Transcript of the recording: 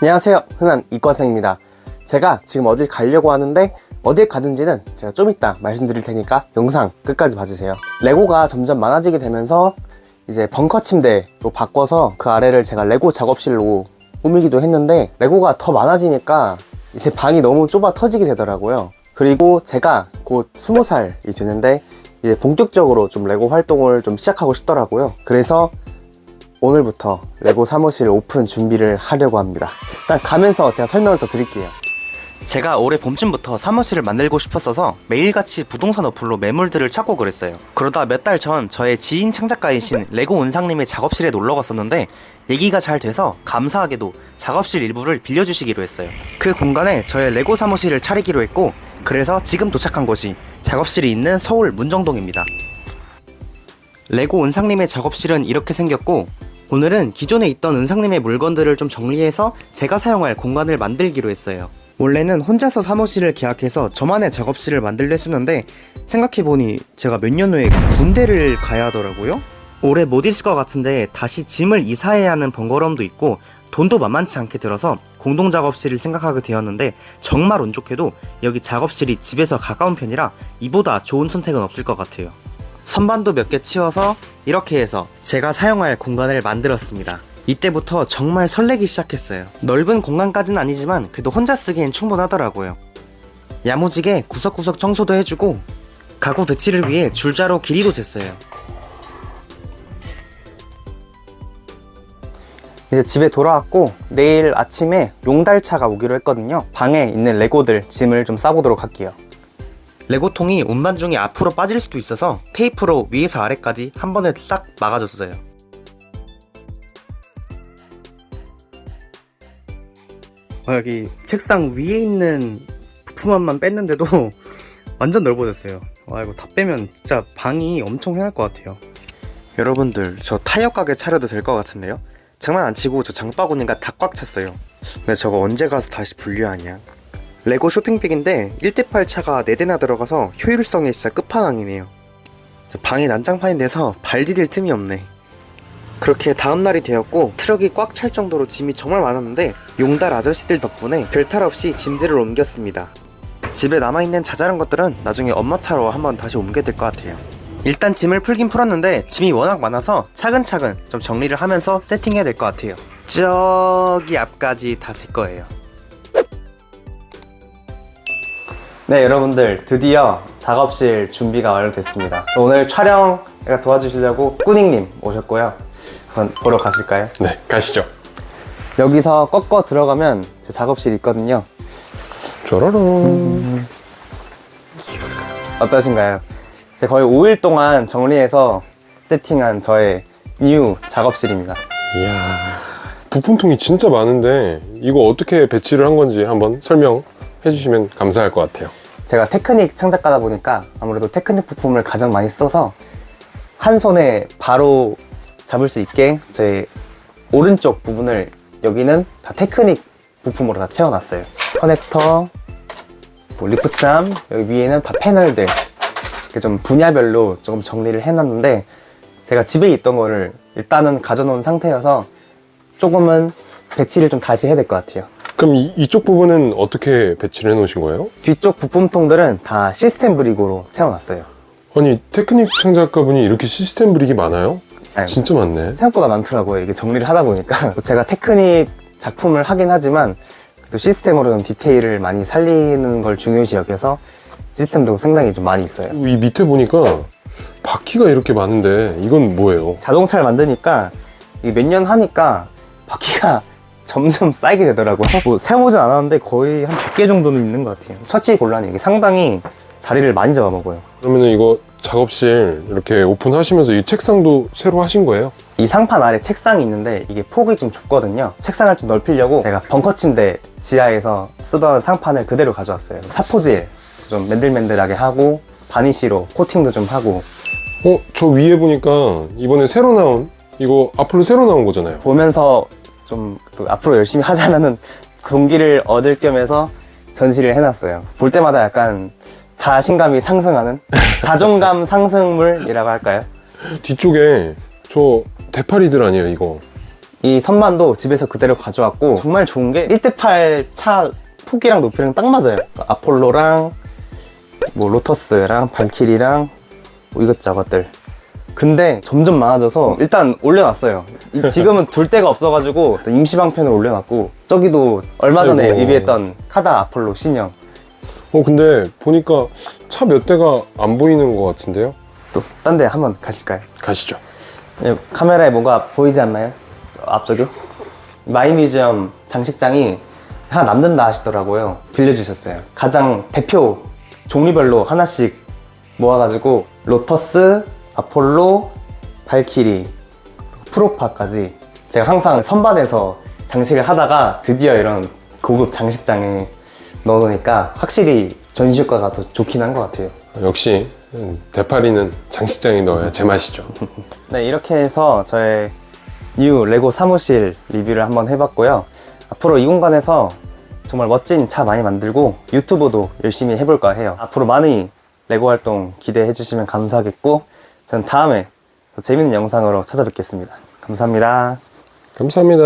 안녕하세요. 흔한 이과생입니다. 제가 지금 어딜 가려고 하는데 어딜 가든지는 제가 좀 이따 말씀드릴 테니까 영상 끝까지 봐주세요. 레고가 점점 많아지게 되면서 이제 벙커 침대로 바꿔서 그 아래를 제가 레고 작업실로 꾸미기도 했는데 레고가 더 많아지니까 이제 방이 너무 좁아 터지게 되더라고요. 그리고 제가 곧 20살이 되는데 이제 본격적으로 좀 레고 활동을 좀 시작하고 싶더라고요. 그래서 오늘부터 레고 사무실 오픈 준비를 하려고 합니다. 일단 가면서 제가 설명을 더 드릴게요. 제가 올해 봄쯤부터 사무실을 만들고 싶었어서 매일같이 부동산 어플로 매물들을 찾고 그랬어요. 그러다 몇 달 전 저의 지인 창작가이신 레고 은상님의 작업실에 놀러 갔었는데 얘기가 잘 돼서 감사하게도 작업실 일부를 빌려주시기로 했어요. 그 공간에 저의 레고 사무실을 차리기로 했고 그래서 지금 도착한 곳이 작업실이 있는 서울 문정동입니다. 레고 은상님의 작업실은 이렇게 생겼고 오늘은 기존에 있던 은상님의 물건들을 좀 정리해서 제가 사용할 공간을 만들기로 했어요. 원래는 혼자서 사무실을 계약해서 저만의 작업실을 만들려 했었는데 생각해보니 제가 몇 년 후에 군대를 가야 하더라고요. 오래 못 있을 것 같은데 다시 짐을 이사해야 하는 번거로움도 있고 돈도 만만치 않게 들어서 공동 작업실을 생각하게 되었는데 정말 운 좋게도 여기 작업실이 집에서 가까운 편이라 이보다 좋은 선택은 없을 것 같아요. 선반도 몇 개 치워서 이렇게 해서 제가 사용할 공간을 만들었습니다. 이때부터 정말 설레기 시작했어요. 넓은 공간까지는 아니지만 그래도 혼자 쓰기엔 충분하더라고요. 야무지게 구석구석 청소도 해주고 가구 배치를 위해 줄자로 길이도 쟀어요. 이제 집에 돌아왔고 내일 아침에 용달차가 오기로 했거든요. 방에 있는 레고들 짐을 좀 싸보도록 할게요. 레고통이 운반 중에 앞으로 빠질 수도 있어서 테이프로 위에서 아래까지 한 번에 싹 막아줬어요. 어, 여기 책상 위에 있는 부품만 뺐는데도 완전 넓어졌어요. 와 이거 다 빼면 진짜 방이 엄청 해할 것 같아요. 여러분들 저 타이어 가게 차려도 될 것 같은데요? 장난 안 치고 저 장바구니가 다 꽉 찼어요. 근데 저거 언제 가서 다시 분류하냐? 레고 쇼핑백인데 1대8 차가 4대나 들어가서 효율성이 진짜 끝판왕이네요. 저 방이 난장판이 돼서 발 디딜 틈이 없네. 그렇게 다음날이 되었고 트럭이 꽉 찰 정도로 짐이 정말 많았는데 용달 아저씨들 덕분에 별탈 없이 짐들을 옮겼습니다. 집에 남아있는 자잘한 것들은 나중에 엄마 차로 한번 다시 옮겨야 될 것 같아요. 일단 짐을 풀긴 풀었는데 짐이 워낙 많아서 차근차근 좀 정리를 하면서 세팅해야 될 것 같아요. 저기 앞까지 다 제 거예요. 네, 여러분들 드디어 작업실 준비가 완료됐습니다. 오늘 촬영 도와주시려고 꾸닝님 오셨고요. 한번 보러 가실까요? 네, 가시죠. 여기서 꺾어 들어가면 제 작업실 있거든요. 쪼로롱. 어떠신가요? 제가 거의 5일 동안 정리해서 세팅한 저의 뉴 작업실입니다. 이야. 부품통이 진짜 많은데 이거 어떻게 배치를 한 건지 한번 설명 해 주시면 감사할 것 같아요. 제가 테크닉 창작가다 보니까 아무래도 테크닉 부품을 가장 많이 써서 한 손에 바로 잡을 수 있게 제 오른쪽 부분을 여기는 다 테크닉 부품으로 다 채워놨어요. 커넥터, 뭐 리프트암, 여기 위에는 다 패널들 이렇게 좀 분야별로 조금 정리를 해놨는데 제가 집에 있던 거를 일단은 가져놓은 상태여서 조금은 배치를 좀 다시 해야 될 것 같아요. 그럼 이, 이쪽 부분은 어떻게 배치를 해 놓으신 거예요? 뒤쪽 부품통들은 다 시스템 브릭으로 채워놨어요. 아니, 테크닉 창작가분이 이렇게 시스템 브릭이 많아요? 네. 진짜 많네. 생각보다 많더라고요. 이게 정리를 하다 보니까. 제가 테크닉 작품을 하긴 하지만 또 시스템으로 좀 디테일을 많이 살리는 걸 중요시 여겨서 시스템도 상당히 좀 많이 있어요. 이 밑에 보니까 바퀴가 이렇게 많은데 이건 뭐예요? 자동차를 만드니까 몇 년 하니까 바퀴가 점점 쌓이게 되더라고요. 뭐 세워보진 않았는데 거의 한 100개 정도는 있는 것 같아요. 처치 곤란이 이게 상당히 자리를 많이 잡아먹어요. 그러면은 이거 작업실 이렇게 오픈하시면서 이 책상도 새로 하신 거예요? 이 상판 아래 책상이 있는데 이게 폭이 좀 좁거든요. 책상을 좀 넓히려고 제가 벙커 침대 지하에서 쓰던 상판을 그대로 가져왔어요. 사포질 좀 맨들맨들하게 하고 바니쉬로 코팅도 좀 하고 어, 저 위에 보니까 이번에 새로 나온 이거 앞으로 새로 나온 거잖아요. 보면서 좀 또 앞으로 열심히 하자라는 동기를 얻을 겸해서 전시를 해놨어요. 볼 때마다 약간 자신감이 상승하는 자존감 상승물이라고 할까요? 뒤쪽에 저 대파리들 아니에요, 이거. 이 선반도 집에서 그대로 가져왔고 정말 좋은 게 1대8 차 폭이랑 높이랑 딱 맞아요. 아폴로랑 뭐 로터스랑 발키리랑 뭐 이것저것들. 근데 점점 많아져서 일단 올려놨어요. 이- 지금은 둘 데가 없어가지고 임시 방편을 올려놨고 저기도 얼마 전에 아이고. 리뷰했던 카다 아폴로 신형 어 근데 보니까 차 몇 대가 안 보이는 것 같은데요? 또 딴 데 한번 가실까요? 가시죠. 예, 카메라에 뭐가 보이지 않나요? 저 앞쪽에? 마이뮤지엄 장식장이 하나 남는다 하시더라고요. 빌려주셨어요. 가장 대표 종류별로 하나씩 모아가지고 로터스, 아폴로, 발키리, 프로파까지 제가 항상 선반에서 장식을 하다가 드디어 이런 고급 장식장에 넣어놓으니까 확실히 전시 효과가 더 좋긴 한 것 같아요. 역시 음, 대파리는 장식장에 넣어야 제맛이죠. 네, 이렇게 해서 저의 뉴 레고 사무실 리뷰를 한번 해봤고요. 앞으로 이 공간에서 정말 멋진 차 많이 만들고 유튜브도 열심히 해볼까 해요. 앞으로 많이 레고 활동 기대해 주시면 감사하겠고, 저는 다음에 더 재밌는 영상으로 찾아뵙겠습니다. 감사합니다. 감사합니다.